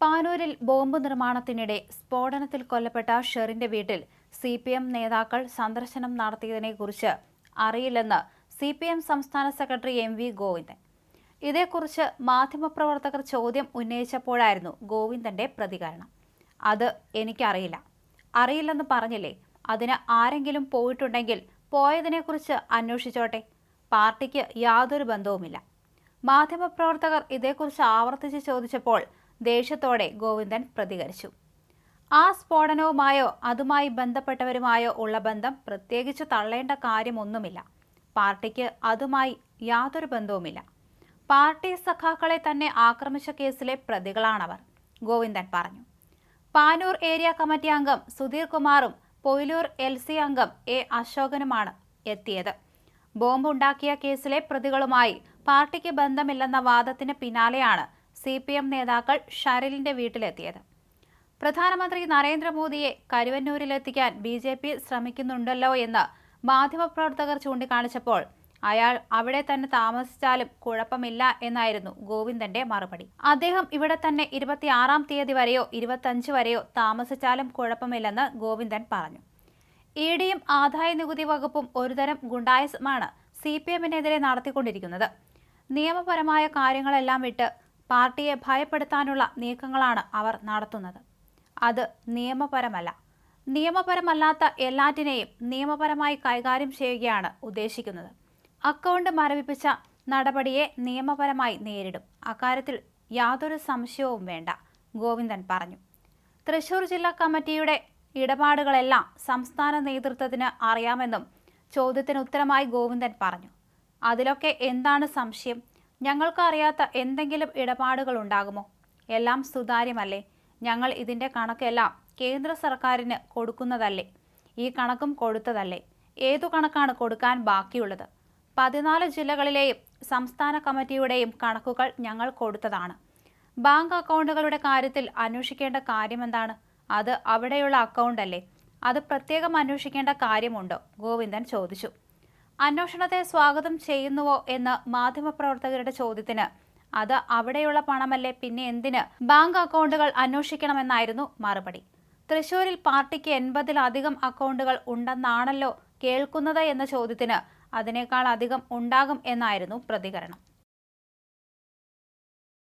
പാനൂരിൽ bomb നിർമ്മാണത്തിനിടെ സ്ഫോടനത്തിൽ കൊല്ലപ്പെട്ട ഷെറിന്റെ വീട്ടിൽ സി പി എം നേതാക്കൾ സന്ദർശനം നടത്തിയതിനെക്കുറിച്ച് അറിയില്ലെന്ന് സി പി എം സംസ്ഥാന സെക്രട്ടറി എം വി ഗോവിന്ദൻ. ഇതേക്കുറിച്ച് മാധ്യമപ്രവർത്തകർ ചോദ്യം ഉന്നയിച്ചപ്പോഴായിരുന്നു ഗോവിന്ദന്റെ പ്രതികരണം. അത് എനിക്കറിയില്ല. അറിയില്ലെന്ന് പറഞ്ഞില്ലേ? അതിന് ആരെങ്കിലും പോയിട്ടുണ്ടെങ്കിൽ പോയതിനെക്കുറിച്ച് അന്വേഷിച്ചോട്ടെ. പാർട്ടിക്ക് യാതൊരു ബന്ധവുമില്ല. മാധ്യമപ്രവർത്തകർ ഇതേക്കുറിച്ച് ആവർത്തിച്ച് ചോദിച്ചപ്പോൾ ദേഷ്യത്തോടെ ഗോവിന്ദൻ പ്രതികരിച്ചു. ആ സ്ഫോടനവുമായോ അതുമായി ബന്ധപ്പെട്ടവരുമായോ ഉള്ള ബന്ധം പ്രത്യേകിച്ച് തള്ളേണ്ട കാര്യമൊന്നുമില്ല. പാർട്ടിക്ക് അതുമായി യാതൊരു ബന്ധവുമില്ല. പാർട്ടി സഖാക്കളെ തന്നെ ആക്രമിച്ച കേസിലെ പ്രതികളാണവർ ഗോവിന്ദൻ പറഞ്ഞു. പാനൂർ ഏരിയ കമ്മിറ്റി അംഗം സുധീർ കുമാറും പൊയിലൂർ എൽ സി അംഗം എ അശോകനുമാണ് എത്തിയത്. ബോംബ് ഉണ്ടാക്കിയ കേസിലെ പ്രതികളുമായി പാർട്ടിക്ക് ബന്ധമില്ലെന്ന വാദത്തിന് പിന്നാലെയാണ് സി പി എം നേതാക്കൾ ഷരലിന്റെ വീട്ടിലെത്തിയത്. പ്രധാനമന്ത്രി നരേന്ദ്രമോദിയെ കരുവന്നൂരിലെത്തിക്കാൻ ബി ജെ പി ശ്രമിക്കുന്നുണ്ടല്ലോ എന്ന് മാധ്യമപ്രവർത്തകർ ചൂണ്ടിക്കാണിച്ചപ്പോൾ അയാൾ അവിടെ തന്നെ താമസിച്ചാലും കുഴപ്പമില്ല എന്നായിരുന്നു ഗോവിന്ദന്റെ മറുപടി. അദ്ദേഹം ഇവിടെ തന്നെ ഇരുപത്തിയാറാം തീയതി വരെയോ ഇരുപത്തഞ്ച് വരെയോ താമസിച്ചാലും കുഴപ്പമില്ലെന്ന് ഗോവിന്ദൻ പറഞ്ഞു. ഇ ഡിയും ആദായ നികുതി വകുപ്പും ഒരുതരം ഗുണ്ടായസമാണ് സി പി എമ്മിനെതിരെ നടത്തിക്കൊണ്ടിരിക്കുന്നത്. നിയമപരമായ കാര്യങ്ങളെല്ലാം വിട്ട് പാർട്ടിയെ ഭയപ്പെടുത്താനുള്ള നീക്കങ്ങളാണ് അവർ നടത്തുന്നത്. അത് നിയമപരമല്ല. നിയമപരമല്ലാത്ത എല്ലാറ്റിനെയും നിയമപരമായി കൈകാര്യം ചെയ്യുകയാണ് ഉദ്ദേശിക്കുന്നത്. അക്കൗണ്ട് മരവിപ്പിച്ച നടപടിയെ നിയമപരമായി നേരിടും. അക്കാര്യത്തിൽ യാതൊരു സംശയവും വേണ്ട ഗോവിന്ദൻ പറഞ്ഞു. തൃശൂർ ജില്ലാ കമ്മിറ്റിയുടെ ഇടപാടുകളെല്ലാം സംസ്ഥാന നേതൃത്വത്തിന് അറിയാമെന്നും ചോദ്യത്തിന് ഉത്തരമായി ഗോവിന്ദൻ പറഞ്ഞു. അതിലൊക്കെ എന്താണ് സംശയം? ഞങ്ങൾക്ക് അറിയാത്ത എന്തെങ്കിലും ഇടപാടുകൾ ഉണ്ടാകുമോ? എല്ലാം സുതാര്യമല്ലേ? ഞങ്ങൾ ഇതിന്റെ കണക്കെല്ലാം കേന്ദ്ര സർക്കാരിന് കൊടുക്കുന്നതല്ലേ? ഈ കണക്കും കൊടുത്തതല്ലേ? ഏതു കണക്കാണ് കൊടുക്കാൻ ബാക്കിയുള്ളത്? പതിനാല് ജില്ലകളിലെയും സംസ്ഥാന കമ്മിറ്റിയുടെയും കണക്കുകൾ ഞങ്ങൾ കൊടുത്തതാണ്. ബാങ്ക് അക്കൗണ്ടുകളുടെ കാര്യത്തിൽ അന്വേഷിക്കേണ്ട കാര്യമെന്താണ്? അത് അവിടെയുള്ള അക്കൗണ്ടല്ലേ? അത് പ്രത്യേകം അന്വേഷിക്കേണ്ട കാര്യമുണ്ടോ? ഗോവിന്ദൻ ചോദിച്ചു. അന്വേഷണത്തെ സ്വാഗതം ചെയ്യുന്നുവോ എന്ന് മാധ്യമപ്രവർത്തകരുടെ ചോദ്യത്തിന്. അത് അവിടെയുള്ള പണമല്ലേ പിന്നെ എന്തിന്? ബാങ്ക് അക്കൗണ്ടുകൾ അന്വേഷിക്കണമെന്നായിരുന്നു മറുപടി. തൃശൂരിൽ പാർട്ടിക്ക് എൺപതിലധികം അക്കൗണ്ടുകൾ ഉണ്ടെന്നാണല്ലോ കേൾക്കുന്നത് എന്ന ചോദ്യത്തിന് അതിനേക്കാൾ അധികം ഉണ്ടാകും എന്നായിരുന്നു പ്രതികരണം.